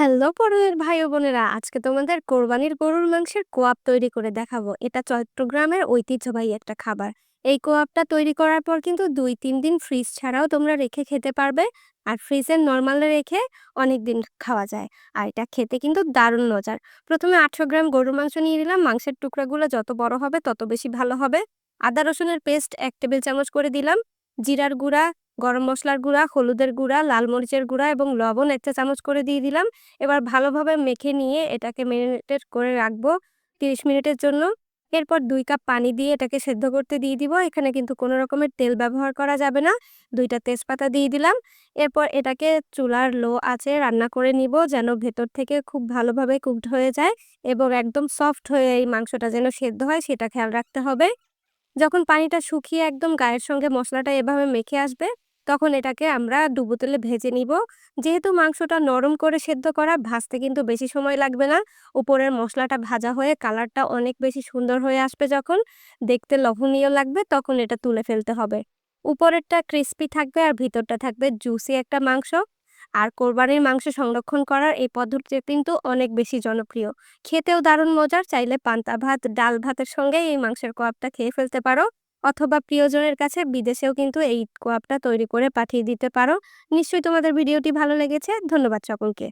Hello পরিবার ভাই ও বোনেরা, আজকে তোমাদের কোরবানির গরুর মাংসের কোয়াপ তৈরি করে দেখাবো। এটা চট্টগ্রামের ঐতিহ্যবাহী একটা খাবার। এই কোয়াপটা তৈরি করার পর কিন্তু দুই তিন দিন ফ্রিজ ছাড়াও তোমরা রেখে খেতে পারবে আর ফ্রিজের নর্মালে রেখে অনেক দিন খাওয়া যায়। আর এটা খেতে কিন্তু দারুণ মজার। প্রথমে আটশো গ্রাম গরুর মাংস নিয়ে নিলাম। মাংসের টুকরাগুলো যত বড় হবে তত বেশি ভালো হবে। আদা রসুনের পেস্ট এক টেবিল চামচ করে দিলাম। জিরার গুঁড়া গরম মশলার গুঁড়া, হলুদের গুঁড়া, লাল মরিচের গুঁড়া এবং লবণ একটা চামচ করে দিয়ে দিলাম। এবার ভালোভাবে মেখে নিয়ে এটাকে মেরিনেটেড করে রাখব তিরিশ মিনিটের জন্য। এরপর দুই কাপ পানি দিয়ে এটাকে সেদ্ধ করতে দিয়ে দিব। এখানে কিন্তু কোনো রকমের তেল ব্যবহার করা যাবে না। দুইটা তেজপাতা দিয়ে দিলাম। এরপর এটাকে চুলার লো আছে রান্না করে নিব যেন ভেতর থেকে খুব ভালোভাবে কুকড হয়ে যায় এবং একদম সফট হয়ে এই মাংসটা যেন সেদ্ধ হয় সেটা খেয়াল রাখতে হবে। যখন পানিটা শুকিয়ে একদম গায়ের সঙ্গে মশলাটা এভাবে মেখে আসবে তখন এটাকে আমরা ডুবো তেলে ভেজে নিব। যেহেতু মাংসটা নরম করে সেদ্ধ করা, ভাজতে কিন্তু বেশি সময় লাগবে না। উপরের মশলাটা ভাজা হয়ে কালারটা অনেক বেশি সুন্দর হয়ে আসবে যখন। দেখতে লোভনীয় লাগবে, তখন এটা তুলে ফেলতে হবে। উপরেরটা ক্রিস্পি থাকবে আর ভিতরটা থাকবে জুসি একটা মাংস। আর কোরবানির মাংস সংরক্ষণ করার এই পদ্ধতি কিন্তু অনেক বেশি জনপ্রিয়। খেতেও দারুণ মজার, চাইলে পান্তা ভাত, ডাল ভাতের সঙ্গে এই মাংসের কোয়াবটা খেয়ে ফেলতে পারো। অথবা প্রিয়জনের কাছে বিদেশেও কিন্তু এই কোয়াপটা তৈরি করে পাঠিয়ে দিতে পারো। নিশ্চয়ই তোমাদের ভিডিওটি ভালো লেগেছে। ধন্যবাদ সকলকে।